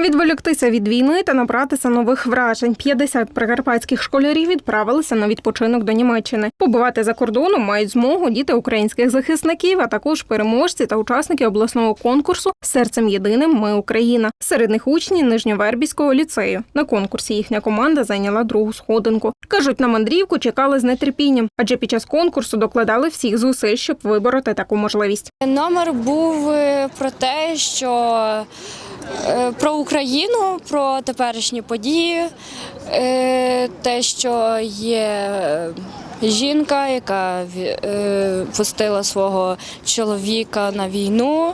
Відволіктися від війни та набратися нових вражень. 50 прикарпатських школярів відправилися на відпочинок до Німеччини. Побувати за кордоном мають змогу діти українських захисників, а також переможці та учасники обласного конкурсу Серцем єдиним Ми Україна. Серед них учні Нижньовербівського ліцею. На конкурсі їхня команда зайняла другу сходинку. кажуть, на мандрівку чекали з нетерпінням, адже під час конкурсу докладали всіх зусиль, щоб вибороти таку можливість. Номер був е, про те, що про Україну, про теперішні події, е, те, що є е, жінка, яка е, пустила свого чоловіка на війну.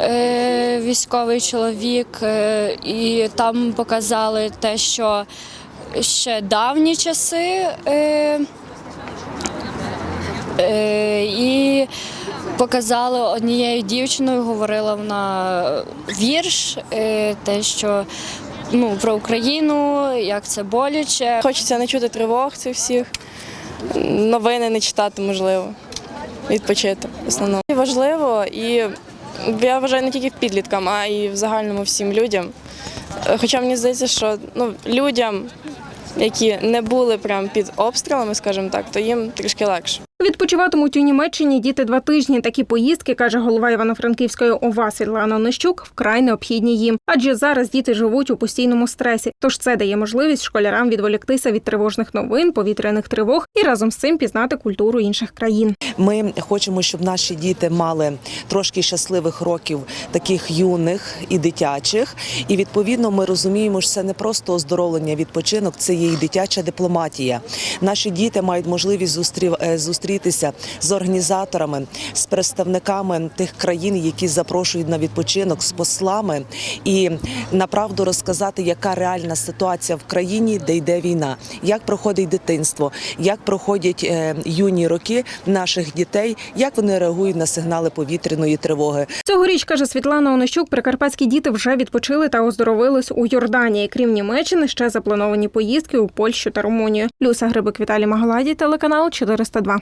е, Військовий чоловік, е, і там показали те, що ще давні часи е, Е, показали однією дівчиною, говорила вона вірш, е, те, що ну, про Україну, як це боляче. Хочеться не чути тривог цих всіх, новини не читати, можливо, відпочити в основному. І важливо, і я вважаю не тільки підліткам, а й в загальному всім людям. Хоча мені здається, що ну, людям, які не були прям під обстрілами, скажімо так, то їм трішки легше. Відпочиватимуть у Німеччині діти два тижні. Такі поїздки, каже голова Івано-Франківської ОВА Світлана Онищук, вкрай необхідні їм. Адже зараз діти живуть у постійному стресі. Тож це дає можливість школярам відволіктися від тривожних новин, повітряних тривог і разом з цим пізнати культуру інших країн. Ми хочемо, щоб наші діти мали трошки щасливих років, таких юних і дитячих. І відповідно ми розуміємо, що це не просто оздоровлення, відпочинок, це є і дитяча дипломатія. Наші діти мають можливість зустрів- е, зустрітися з організаторами, з представниками тих країн, які запрошують на відпочинок, з послами, і направду розказати, яка реальна ситуація в країні, де йде війна, як проходить дитинство, як проходять е, юні роки наших дітей, як вони реагують на сигнали повітряної тривоги. Цьогоріч, каже Світлана Онищук, прикарпатські діти вже відпочили та оздоровились у Йорданії. Крім Німеччини, ще заплановані поїздки у Польщу та Румунію. Люся Грибик Віталій Магаладій, телеканал 402.